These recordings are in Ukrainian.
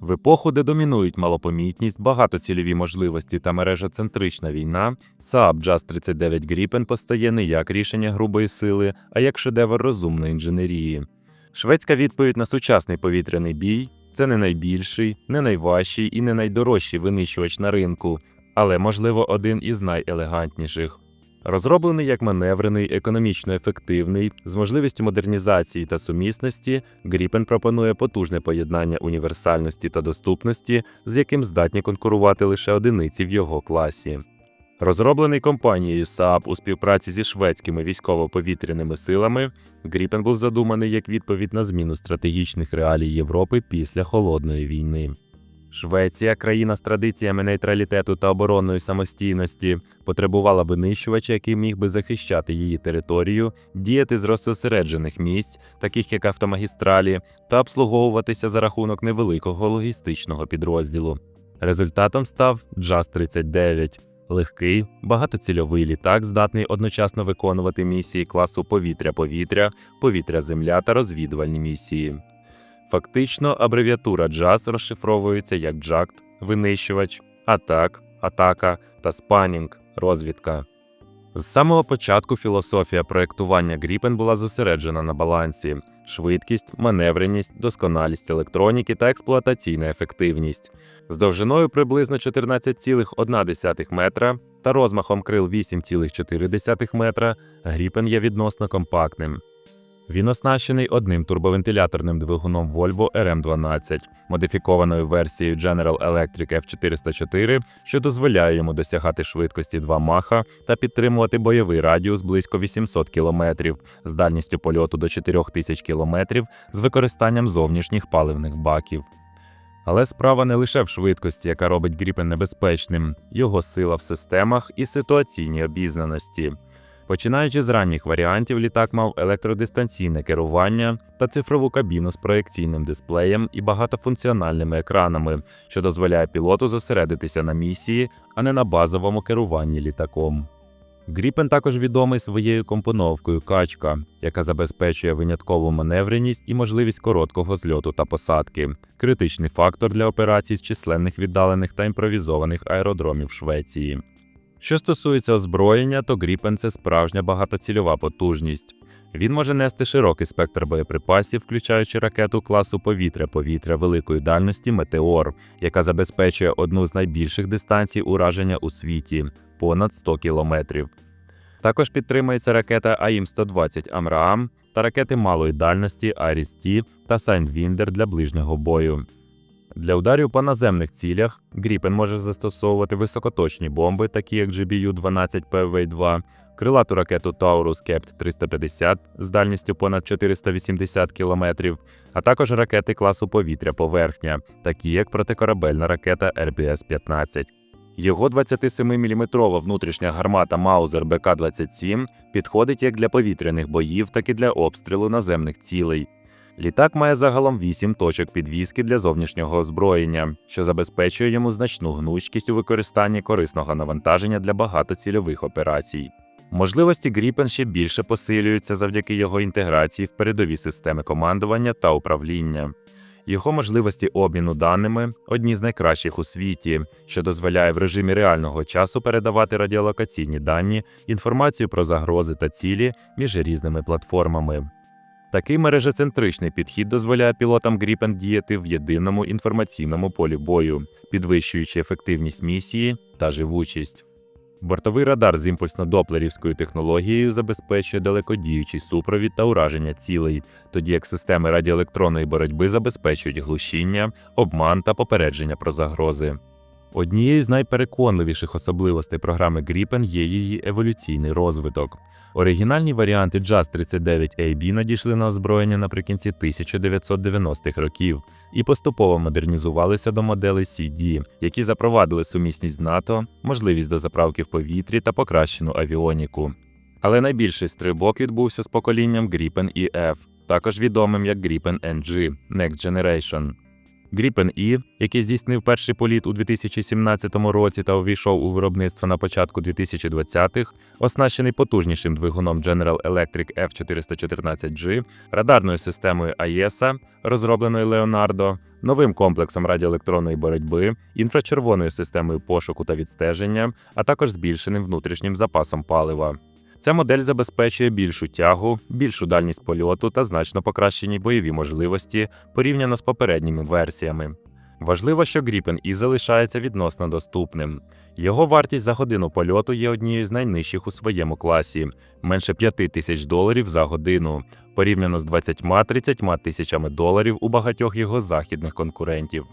В епоху, де домінують малопомітність, багатоцільові можливості та мережоцентрична війна, Saab JAS 39 Gripen постає не як рішення грубої сили, а як шедевр розумної інженерії. Шведська відповідь на сучасний повітряний бій це не найбільший, не найважчий і не найдорожчий винищувач на ринку, але, можливо, один із найелегантніших. Розроблений як маневрений, економічно ефективний, з можливістю модернізації та сумісності, Gripen пропонує потужне поєднання універсальності та доступності, з яким здатні конкурувати лише одиниці в його класі. Розроблений компанією Saab у співпраці зі шведськими військово-повітряними силами, Gripen був задуманий як відповідь на зміну стратегічних реалій Європи після холодної війни. Швеція, країна з традиціями нейтралітету та оборонної самостійності, потребувала винищувача, який міг би захищати її територію, діяти з розсосереджених місць, таких як автомагістралі, та обслуговуватися за рахунок невеликого логістичного підрозділу. Результатом став JAS 39 легкий, багатоцільовий літак, здатний одночасно виконувати місії класу повітря-повітря, повітря-земля та розвідувальні місії. Фактично, абревіатура JAS розшифровується як JACT – винищувач, атак, атака та спанінг розвідка. З самого початку філософія проєктування Gripen була зосереджена на балансі: швидкість, маневреність, досконалість електроніки та експлуатаційна ефективність. З довжиною приблизно 14,1 метра та розмахом крил 8,4 метра Gripen є відносно компактним. Він оснащений одним турбовентиляторним двигуном Volvo RM12, модифікованою версією General Electric F404, що дозволяє йому досягати швидкості 2 маха та підтримувати бойовий радіус близько 800 км з дальністю польоту до 4000 км з використанням зовнішніх паливних баків. Але справа не лише в швидкості, яка робить Гріпен небезпечним, його сила в системах і ситуаційній обізнаності. Починаючи з ранніх варіантів, літак мав електродистанційне керування та цифрову кабіну з проекційним дисплеєм і багатофункціональними екранами, що дозволяє пілоту зосередитися на місії, а не на базовому керуванні літаком. Гріпен також відомий своєю компоновкою качка, яка забезпечує виняткову маневреність і можливість короткого зльоту та посадки, критичний фактор для операцій з численних віддалених та імпровізованих аеродромів Швеції. Що стосується озброєння, то Gripen – це справжня багатоцільова потужність. Він може нести широкий спектр боєприпасів, включаючи ракету класу повітря-повітря великої дальності Метеор, яка забезпечує одну з найбільших дистанцій ураження у світі понад 100 кілометрів. Також підтримується ракета АІМ-120 Амраам та ракети малої дальності Аріс-Ті та Сайнвіндер для ближнього бою. Для ударів по наземних цілях Gripen може застосовувати високоточні бомби, такі як GBU-12 PV-2, крилату ракету Taurus Kept 350 з дальністю понад 480 км, а також ракети класу повітря-поверхня, такі як протикорабельна ракета RBS-15. Його 27-мм внутрішня гармата Маузер БК-27 підходить як для повітряних боїв, так і для обстрілу наземних цілей. Літак має загалом 8 точок підвіски для зовнішнього озброєння, що забезпечує йому значну гнучкість у використанні корисного навантаження для багатоцільових операцій. Можливості Gripen ще більше посилюються завдяки його інтеграції в передові системи командування та управління. Його можливості обміну даними одні з найкращих у світі, що дозволяє в режимі реального часу передавати радіолокаційні дані, інформацію про загрози та цілі між різними платформами. Такий мережецентричний підхід дозволяє пілотам Gripen діяти в єдиному інформаційному полі бою, підвищуючи ефективність місії та живучість. Бортовий радар з імпульсно-доплерівською технологією забезпечує далекодіючий супровід та ураження цілей, тоді як системи радіоелектронної боротьби забезпечують глушіння, обман та попередження про загрози. Однією з найпереконливіших особливостей програми Gripen є її еволюційний розвиток. Оригінальні варіанти JAS 39 AB надійшли на озброєння наприкінці 1990-х років і поступово модернізувалися до моделей CD, які запровадили сумісність з НАТО, можливість до заправки в повітрі та покращену авіоніку. Але найбільший стрибок відбувся з поколінням Gripen EF, також відомим як Gripen NG Next Generation. Gripen E, який здійснив перший політ у 2017 році та увійшов у виробництво на початку 2020-х, оснащений потужнішим двигуном General Electric F414G, радарною системою AESA, розробленою Leonardo, новим комплексом радіоелектронної боротьби, інфрачервоною системою пошуку та відстеження, а також збільшеним внутрішнім запасом палива. Ця модель забезпечує більшу тягу, більшу дальність польоту та значно покращені бойові можливості порівняно з попередніми версіями. Важливо, що Gripen E залишається відносно доступним. Його вартість за годину польоту є однією з найнижчих у своєму класі менше 5 тисяч доларів за годину, порівняно з 20-30 тисячами доларів у багатьох його західних конкурентів.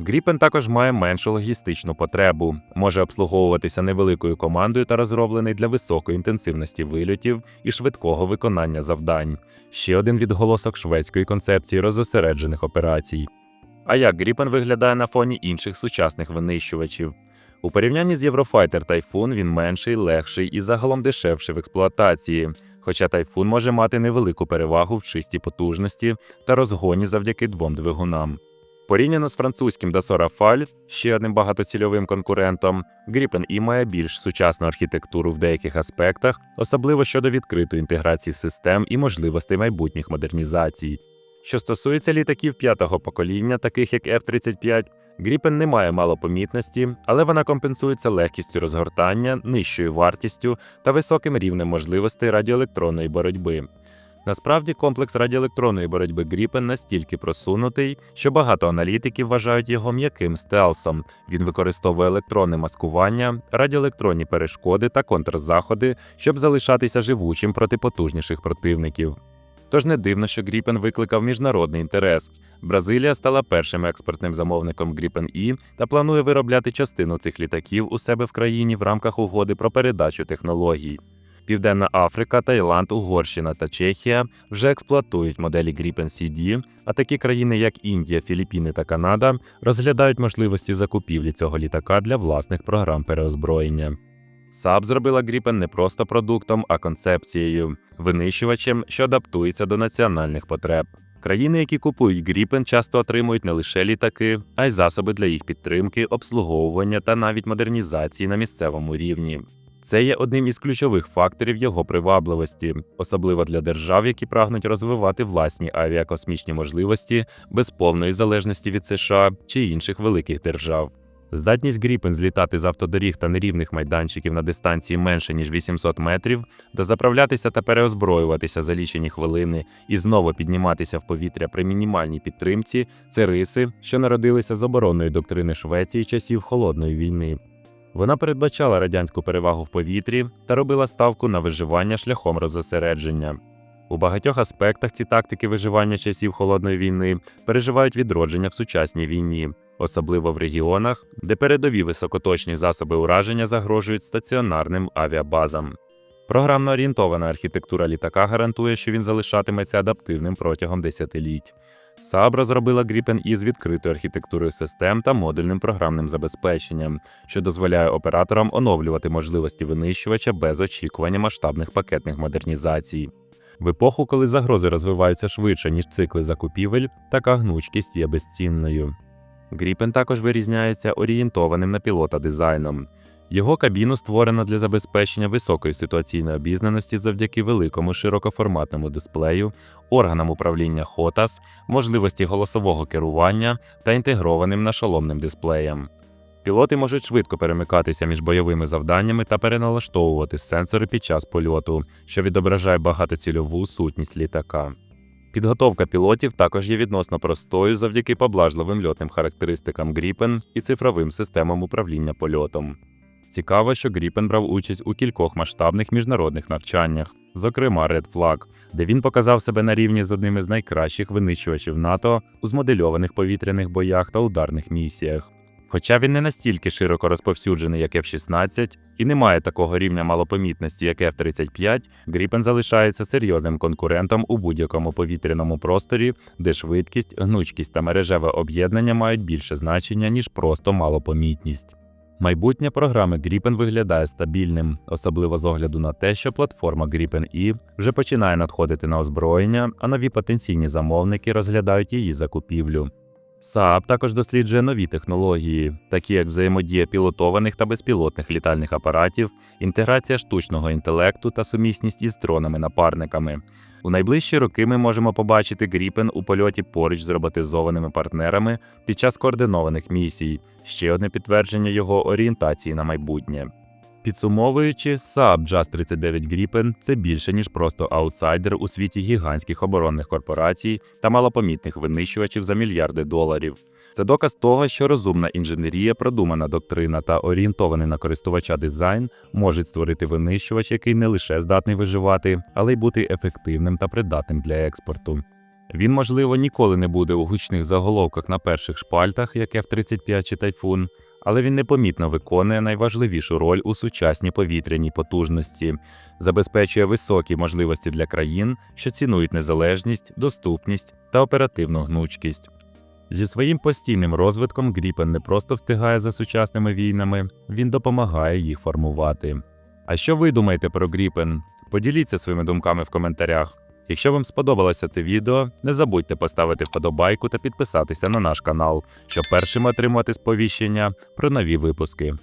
Gripen також має меншу логістичну потребу, може обслуговуватися невеликою командою та розроблений для високої інтенсивності вильотів і швидкого виконання завдань. Ще один відголосок шведської концепції розосереджених операцій. А як Gripen виглядає на фоні інших сучасних винищувачів? У порівнянні з Eurofighter Typhoon він менший, легший і загалом дешевший в експлуатації. Хоча Typhoon може мати невелику перевагу в чистій потужності та розгоні завдяки двом двигунам. Порівняно з французьким Dassault Rafale, ще одним багатоцільовим конкурентом, Gripen E має більш сучасну архітектуру в деяких аспектах, особливо щодо відкритої інтеграції систем і можливостей майбутніх модернізацій. Що стосується літаків п'ятого покоління, таких як F-35, Gripen не має малопомітності, але вона компенсується легкістю розгортання, нижчою вартістю та високим рівнем можливостей радіоелектронної боротьби. Насправді, комплекс радіоелектронної боротьби Gripen настільки просунутий, що багато аналітиків вважають його м'яким стелсом. Він використовує електронне маскування, радіоелектронні перешкоди та контрзаходи, щоб залишатися живучим проти потужніших противників. Тож не дивно, що Gripen викликав міжнародний інтерес. Бразилія стала першим експортним замовником Gripen E та планує виробляти частину цих літаків у себе в країні в рамках угоди про передачу технологій. Південна Африка, Таїланд, Угорщина та Чехія вже експлуатують моделі Gripen CD, а такі країни, як Індія, Філіппіни та Канада, розглядають можливості закупівлі цього літака для власних програм переозброєння. Saab зробила Gripen не просто продуктом, а концепцією, винищувачем, що адаптується до національних потреб. Країни, які купують Gripen, часто отримують не лише літаки, а й засоби для їх підтримки, обслуговування та навіть модернізації на місцевому рівні. Це є одним із ключових факторів його привабливості, особливо для держав, які прагнуть розвивати власні авіакосмічні можливості без повної залежності від США чи інших великих держав. Здатність Gripen злітати з автодоріг та нерівних майданчиків на дистанції менше ніж 800 метрів, дозаправлятися та переозброюватися за лічені хвилини і знову підніматися в повітря при мінімальній підтримці це риси, що народилися з оборонної доктрини Швеції часів холодної війни. Вона передбачала радянську перевагу в повітрі та робила ставку на виживання шляхом розосередження. У багатьох аспектах ці тактики виживання часів холодної війни переживають відродження в сучасній війні, особливо в регіонах, де передові високоточні засоби ураження загрожують стаціонарним авіабазам. Програмно орієнтована архітектура літака гарантує, що він залишатиметься адаптивним протягом десятиліть. Saab розробила Gripen E з відкритою архітектурою систем та модульним програмним забезпеченням, що дозволяє операторам оновлювати можливості винищувача без очікування масштабних пакетних модернізацій. В епоху, коли загрози розвиваються швидше, ніж цикли закупівель, така гнучкість є безцінною. Gripen також вирізняється орієнтованим на пілота дизайном. Його кабіну створено для забезпечення високої ситуаційної обізнаності завдяки великому широкоформатному дисплею, органам управління HOTAS, можливості голосового керування та інтегрованим нашоломним дисплеєм. Пілоти можуть швидко перемикатися між бойовими завданнями та переналаштовувати сенсори під час польоту, що відображає багатоцільову сутність літака. Підготовка пілотів також є відносно простою завдяки поблажливим льотним характеристикам Gripen і цифровим системам управління польотом. Цікаво, що Gripen брав участь у кількох масштабних міжнародних навчаннях, зокрема Red Flag, де він показав себе на рівні з одним із найкращих винищувачів НАТО у змодельованих повітряних боях та ударних місіях. Хоча він не настільки широко розповсюджений, як F-16, і не має такого рівня малопомітності, як F-35, Gripen залишається серйозним конкурентом у будь-якому повітряному просторі, де швидкість, гнучкість та мережеве об'єднання мають більше значення, ніж просто малопомітність. Майбутнє програми Gripen виглядає стабільним, особливо з огляду на те, що платформа Gripen E вже починає надходити на озброєння, а нові потенційні замовники розглядають її закупівлю. Saab також досліджує нові технології, такі як взаємодія пілотованих та безпілотних літальних апаратів, інтеграція штучного інтелекту та сумісність із дронами-напарниками. У найближчі роки ми можемо побачити Гріпен у польоті поруч з роботизованими партнерами під час координованих місій, ще одне підтвердження його орієнтації на майбутнє. Підсумовуючи, Saab JAS 39 Gripen – це більше ніж просто аутсайдер у світі гігантських оборонних корпорацій та малопомітних винищувачів за мільярди доларів. Це доказ того, що розумна інженерія, продумана доктрина та орієнтований на користувача дизайн можуть створити винищувач, який не лише здатний виживати, але й бути ефективним та придатним для експорту. Він, можливо, ніколи не буде у гучних заголовках на перших шпальтах, як F-35 чи Тайфун, але він непомітно виконує найважливішу роль у сучасній повітряній потужності, забезпечує високі можливості для країн, що цінують незалежність, доступність та оперативну гнучкість. Зі своїм постійним розвитком Гріпен не просто встигає за сучасними війнами, він допомагає їх формувати. А що ви думаєте про Гріпен? Поділіться своїми думками в коментарях. Якщо вам сподобалося це відео, не забудьте поставити вподобайку та підписатися на наш канал, щоб першими отримувати сповіщення про нові випуски.